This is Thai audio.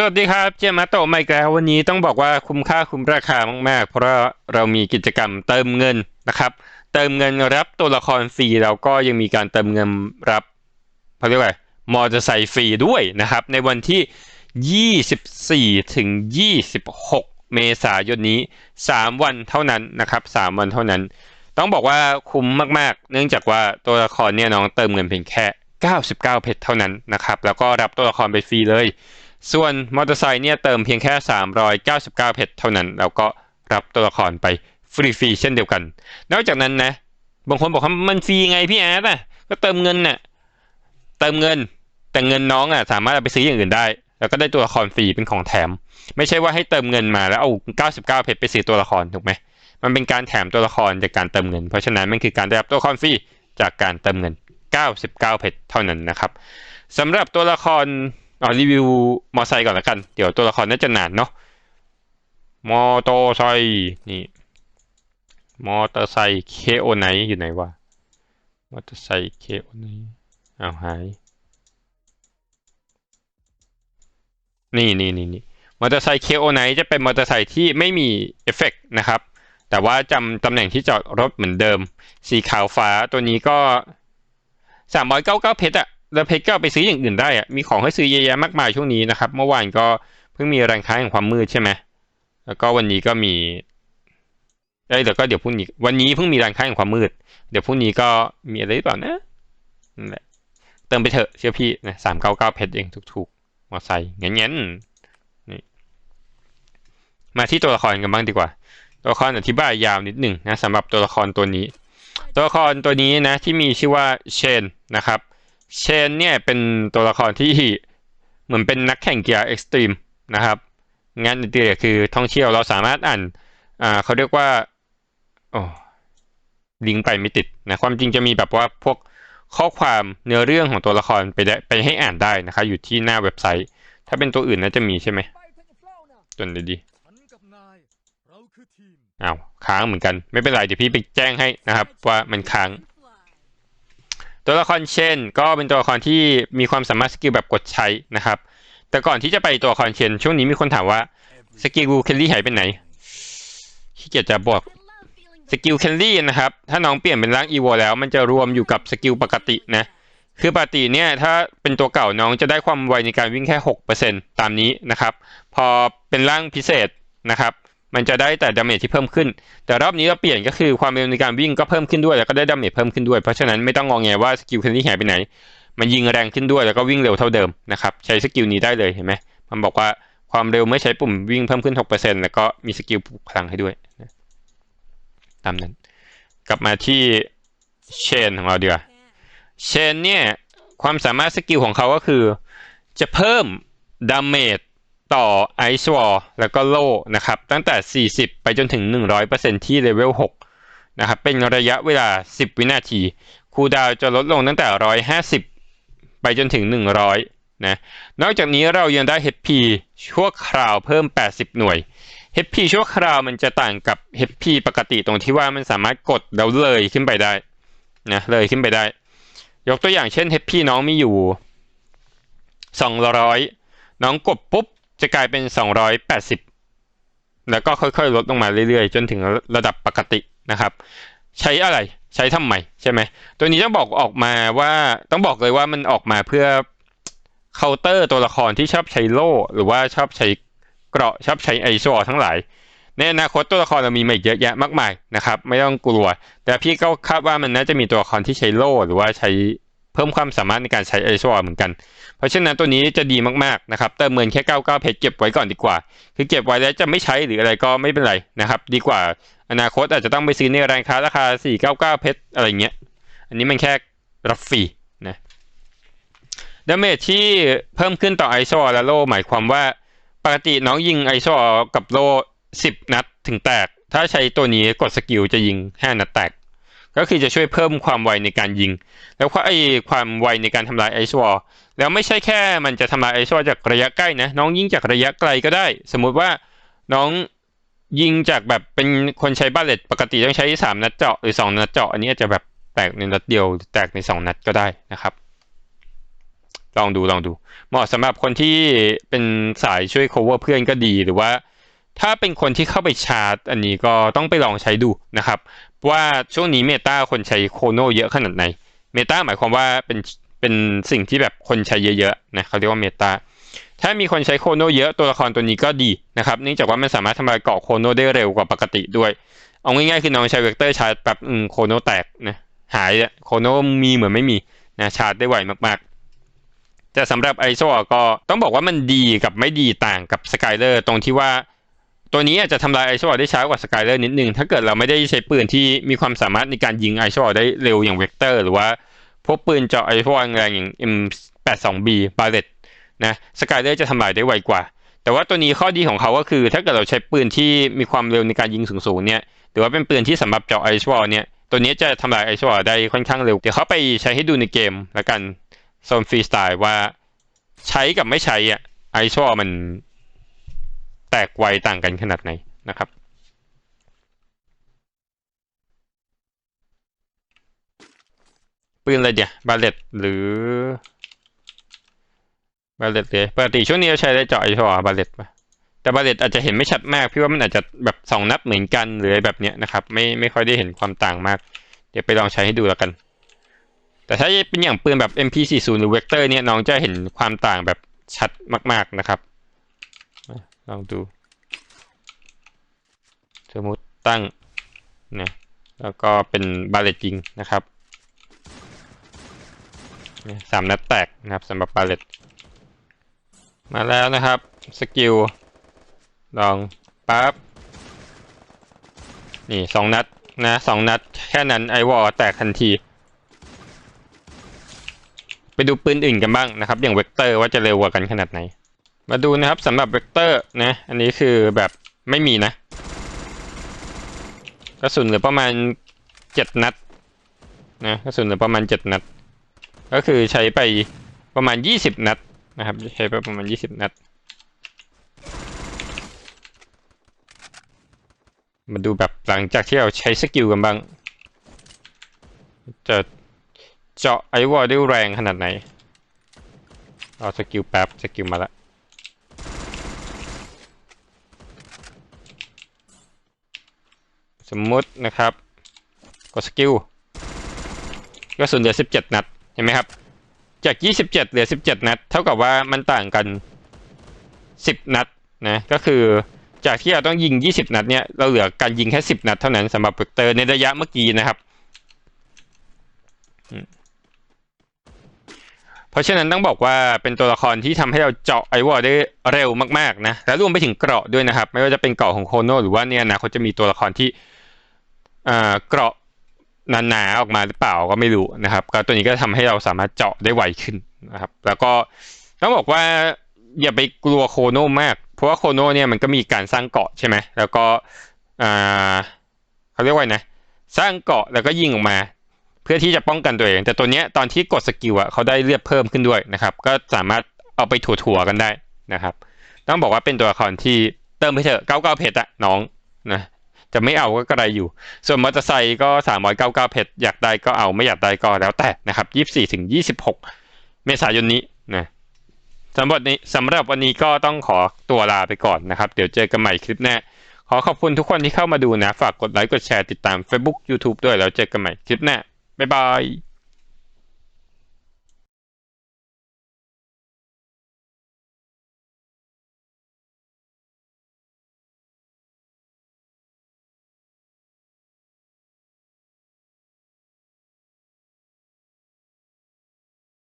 สวัสดีครับเจมาโตะไมค์แล้ววันนี้ต้องบอกว่าคุ้มค่าคุ้มราคามาก ๆ เพราะเรามีกิจกรรมเติมเงินนะครับ เติมเงินรับตัวละครฟรีแล้วก็ยังมีการเติมเงินรับเขาเรียกว่ามอเตอร์ไซค์ฟรีด้วยนะครับ ในวันที่ 24 ถึง 26 เมษายนนี้ 3 วันเท่านั้นนะครับ 3 วันเท่านั้น ต้องบอกว่าคุ้มมาก ๆ เนื่องจากว่าตัวละครเนี่ยน้องเติมเงินเพียงแค่ 99 เพชรเท่านั้นนะครับแล้วก็รับตัวละครไปฟรีเลย ส่วนมอเตอร์ไซค์เนี่ยเติมเพียงแค่ 399 เพชรเท่านั้น แล้วก็รับตัวละครไปฟรีๆเช่นเดียวกัน นอกจากนั้นนะ บางคนบอกว่ามันฟรีไงพี่แอดอะก็เติมเงินน่ะเติมเงินแต่เงินน้องอะสามารถเอาไปซื้ออย่างอื่นได้ แล้วก็ได้ตัวละครฟรีเป็นของแถม ไม่ใช่ว่าให้เติมเงินมาแล้วเอา 99 เพชรไปซื้อตัวละครถูกไหมมันเป็นการแถมตัวละครจากการเติมเงิน เพราะฉะนั้นมันคือการได้รับตัวละครฟรีจากการเติมเงิน 99 เพชรเท่านั้นนะครับสำหรับตัวละคร เอารีวิวมอไซค์ก่อนละกัน เดี๋ยวตัวละครน่าจะนานเนาะ มอเตอร์ไซค์นี่ มอเตอร์ไซค์เคโอไนอยู่ไหนวะ มอเตอร์ไซค์เคโอไนเอาหาย นี่นี่นี่นี่มอเตอร์ไซค์เคโอไนจะเป็นมอเตอร์ไซค์ที่ไม่มีเอฟเฟกต์นะครับ แต่ว่าจำตำแหน่งที่จอดรถเหมือนเดิม สีขาวฟ้าตัวนี้ก็สามร้อยเก้าเก้าเพชรอะ แล้วเพชรก็ไปซื้ออย่างอื่นได้อะมีของให้ซื้อเยอะแยะมากมายช่วงนี้นะครับ เมื่อวานก็เพิ่งมีแร้านค้าแห่งความมืดใช่ไหมแล้วก็วันนี้ก็มีเอ้ยเดี๋ยวก็เดี๋ยวพรุ่งนี้ วันนี้เพิ่งมีแร้านค้าแห่งความมืด เดี๋ยวพรุ่งนี้ก็มีอะไรหรือเปล่านะนั่นแหละเติมไปเถอะเชื่อพี่นะสามเก้าเก้าเพชรเองถูกๆมอไซค์เงี้ยๆนี่มาที่ตัวละครกันบ้างดีกว่า ตัวละครอธิบายยาวนิดหนึ่งนะสำหรับตัวละครตัวนี้ ตัวละครตัวนี้นะที่มีชื่อว่าเชนนะครับ เชนเนี่ยเป็นตัวละครที่เหมือนเป็นนักแข่งกีฬาเอ็กซ์ตรีมนะครับ งานอดิเรกคือท่องเที่ยวเราสามารถอ่านอ่าเขาเรียกว่าโอ้ลิงก์ไปไม่ติดนะความจริงจะมีแบบว่าพวกข้อความเนื้อเรื่องของตัวละครไปได้ไปให้อ่านได้นะครับอยู่ที่หน้าเว็บไซต์ ถ้าเป็นตัวอื่นน่าจะมีใช่ไหมจนดีดีอ้าวค้างเหมือนกัน ไม่เป็นไรเดี๋ยวพี่ไปแจ้งให้นะครับ ว่ามันค้าง ตัวละครเช่น ก็เป็นตัวละครที่มีความสามารถสกิลแบบกดใช้นะครับ แต่ก่อนที่จะไปตัวละครเชนช่วงนี้มีคนถามว่าสกิลเคลลี่หายไปไหนขี้เกียจจะบอกสกิลเคลลี่นะครับ ถ้าน้องเปลี่ยนเป็นร่างอีโวแล้ว มันจะรวมอยู่กับสกิลปกตินะ คือปกติเนี่ยถ้าเป็นตัวเก่าน้องจะได้ความไวในการวิ่งแค่ 6%ตามนี้นะครับ พอเป็นร่างพิเศษนะครับ มันจะได้แต่ดาเมจที่เพิ่มขึ้น แต่รอบนี้เราเปลี่ยนก็คือความเร็วในการวิ่งก็เพิ่มขึ้นด้วย แล้วก็ได้ดาเมจเพิ่มขึ้นด้วย เพราะฉะนั้นไม่ต้องงอแงว่าสกิลคลลี่หายไปไหน มันยิงแรงขึ้นด้วยแล้วก็วิ่งเร็วเท่าเดิมนะครับ ใช้สกิลนี้ได้เลยเห็นไหม มันบอกว่าความเร็วเมื่อใช้ปุ่มวิ่งเพิ่มขึ้น 6%แล้วก็มีสกิลปลุกพลังให้ด้วยนะตามนั้น กลับมาที่เชนของเราเดีกว่าเชนเนี่ยความสามารถสกิลของเขาก็คือ จะเพิ่มดาเมจ ต่อไอซ์วอลแล้วก็โล่นะครับ ตั้งแต่ 40 ไปจนถึง 100%ที่เลเวล6นะครับ เป็นระยะเวลา 10 วินาที คูดาวจะลดลงตั้งแต่ 150 ไปจนถึง 100 นะ นอกจากนี้เรายังได้ HP ชั่วคราวเพิ่ม 80 หน่วย HP ชั่วคราวมันจะต่างกับ HP ปกติตรงที่ว่ามันสามารถกดแล้วเลยขึ้นไปได้นะเลยขึ้นไปได้ ยกตัวอย่างเช่น HP น้องมีอยู่ 200 น้องกดปุ๊บ จะกลายเป็น 280 แล้วก็ค่อยๆ ลดลงมาเรื่อยๆ จนถึงระดับปกตินะครับ ใช้อะไรใช้ทำไมใช่ไหมตัวนี้ต้องบอกออกมาว่าต้องบอกเลยว่ามันออกมาเพื่อเคาน์เตอร์ตัวละครที่ชอบใช้โล่ หรือว่าชอบใช้เกราะชอบใช้ไอโซทั้งหลายในอนาคตตัวละครเรามีมาอีกเยอะแยะมากมายนะครับ ไม่ต้องกลัว แต่พี่ก็คาดว่ามันน่าจะมีตัวละครที่ใช้โล่หรือว่าใช้ พิ่มความสามารถในการใช้ไอโซเหมือนกัน เพราะฉะนั้นตัวนี้จะดีมากๆนะครับเติมเงินแค่ 99 เพชรเก็บไว้ก่อนดีกว่า คือเก็บไว้แล้วจะไม่ใช้หรืออะไรก็ไม่เป็นไรนะครับ ดีกว่าอนาคตอาจจะต้องไปซื้อในร้านค้าราคา 499 เพชรอะไรเงี้ย อันนี้มันแค่รับฟรีนะดาเมจที่เพิ่มขึ้นต่อไอโซและโลหมายความว่าปกติน้องยิงไอโซกับโล10 นัดถึงแตก ถ้าใช้ตัวนี้กดสกิลจะยิง 5 นัดแตก ก็คือจะช่วยเพิ่มความไวในการยิง แล้วก็ไอความไวในการทำลายไอโซแล้วไม่ใช่แค่มันจะทำลายไอโซจากระยะใกล้นะ น้องยิงจากระยะไกลก็ได้ สมมุติว่าน้องยิงจากแบบเป็นคนใช้บาเลตปกติต้องใช้ 3 นัดเจาะหรือ 2 นัดเจาะ อันนี้อาจจะแบบแตกในนัดเดียวแตกใน 2 นัดก็ได้นะครับ ลองดูลองดู เหมาะสำหรับคนที่เป็นสายช่วย cover เพื่อนก็ดีหรือว่าถ้าเป็นคนที่เข้าไปชาร์จ อันนี้ก็ต้องไปลองใช้ดูนะครับ ว่าช่วงนี้เมตาคนใช้โคโนเยอะขนาดไหนเมตาหมายความว่าเป็นเป็นสิ่งที่แบบคนใช้เยอะๆนะเขาเรียกว่าเมตาถ้ามีคนใช้โคโนเยอะตัวละครตัวนี้ก็ดีนะครับเนื่องจากว่ามันสามารถทำลายเกาะโคโนได้เร็วกว่าปกติด้วย เอาง่ายๆคือน้องใช้เวกเตอร์ชาร์จแบบอืมโคโนแตกนะหายโคโนมีเหมือนไม่มีนะชาร์จได้ไวมากๆ แต่สำหรับไอโซก็ต้องบอกว่ามันดีกับไม่ดีต่างกับสกายเลอร์ตรงที่ว่า ตัวนี้อาจจะทำลายไอโซได้ช้ากว่าสกายเลอร์นิดนึง ถ้าเกิดเราไม่ได้ใช้ปืนที่มีความสามารถในการยิงไอโซได้เร็วอย่างเวกเตอร์ หรือว่าพวกปืนเจาะไอโซแรงอย่าง M82B บาเลตนะสกายเลอร์จะทำลายได้ไวกว่า แต่ว่าตัวนี้ข้อดีของเขาก็คือ ถ้าเกิดเราใช้ปืนที่มีความเร็วในการยิงสูงๆเนี่ยหรือว่าเป็นปืนที่สำหรับเจาะไอโซเนี่ยตัวนี้จะทำลายไอโซได้ค่อนข้างเร็ว เดี๋ยวเขาไปใช้ให้ดูในเกมแล้วกันโซนฟรีสไตล์ว่าใช้กับไม่ใช้อะไอโซมัน แตกไวต่างกันขนาดไหนนะครับปืนอะไรเดียบาเลตหรือบาเลตเลยปกติช่วงนี้เราใช้ได้เจาะไอ้ชอบาเลตปะแต่บาเลตอาจจะเห็นไม่ชัดมาก พี่ว่ามันอาจจะแบบสองนัดเหมือนกันหรือแบบเนี้ยนะครับ ไม่ไม่ค่อยได้เห็นความต่างมาก เดี๋ยวไปลองใช้ให้ดูแล้วกัน แต่ถ้าเป็นอย่างปืนแบบ MP40 หรือ Vector เนี่ยน้องจะเห็นความต่างแบบชัดมาก ๆนะครับ ลองดู สมมติตั้งนะแล้วก็เป็นบาเลตจริงนะครับเนี่ยสามนัดแตกนะครับสำหรับบาเลตมาแล้วนะครับสกิลลองปั๊บนี่สองนัดนะสองนัดแค่นั้นไอวอลแตกทันที ไปดูปืนอื่นกันบ้างนะครับ อย่างเวกเตอร์ว่าจะเร็วกว่ากันขนาดไหน มาดูนะครับสำหรับเวกเตอร์นะ อันนี้คือแบบไม่มีนะ กระสุนเหลือประมาณเจ็ดนัดนะกระสุนเหลือประมาณเจ็ดนัด ก็คือใช้ไปประมาณยี่สิบนัดนะครับ ใช้ไปประมาณยี่สิบนัด มาดูแบบหลังจากที่เราใช้สกิลกันบ้าง จะเจาะไอวอลได้แรงขนาดไหน เอาสกิลแป๊บสกิลมาละ สมมุตินะครับ กดสกิลก็ส่วนเหลือ 17 นัด เห็นไหมครับ จาก 27 เหลือ 17 นัด เท่ากับว่ามันต่างกัน 10 นัดนะ ก็คือจากที่เราต้องยิง 20 นัดเนี่ย เราเหลือการยิงแค่ 10 นัดเท่านั้นสำหรับเวกเตอร์ในระยะเมื่อกี้นะครับ เพราะฉะนั้นต้องบอกว่าเป็นตัวละครที่ทำให้เราเจาะไอวอลได้เร็วมากๆนะ และรวมไปถึงเกราะด้วยนะครับ ไม่ว่าจะเป็นเกราะของโคโนหรือว่าเนี่ยนะเขาจะมีตัวละครที่ เกราะหนาๆออกมาหรือเปล่าก็ไม่รู้นะครับ ก็ตัวนี้ก็ทำให้เราสามารถเจาะได้ไวขึ้นนะครับ แล้วก็ต้องบอกว่าอย่าไปกลัวโคโนมาก เพราะว่าโคโนเนี่ยมันก็มีการสร้างเกาะใช่ไหมแล้วก็เขาเรียกว่านะสร้างเกาะแล้วก็ยิงออกมา เพื่อที่จะป้องกันตัวเอง แต่ตัวเนี้ยตอนที่กดสกิลอะเขาได้เลือดเพิ่มขึ้นด้วยนะครับ ก็สามารถเอาไปถั่วๆกันได้นะครับ ต้องบอกว่าเป็นตัวละครที่เติมไปเถอะเก้าเก้าเพชรอะน้องนะ จะไม่เอาก็กระไรอยู่ ส่วนมอเตอร์ไซค์ก็สามร้อยเก้าเก้าเพชรอยากได้ก็เอาไม่อยากได้ก็แล้วแต่นะครับยี่สิบสี่ถึงยี่สิบหกเมษายนนี้นะสำหรับนี้สำหรับวันนี้ก็ต้องขอตัวลาไปก่อนนะครับ เดี๋ยวเจอกันใหม่คลิปหน้า ขอขอบคุณทุกคนที่เข้ามาดูนะ ฝากกดไลค์กดแชร์ติดตาม Facebook YouTube ด้วยแล้วเจอกันใหม่คลิปหน้าบ๊ายบาย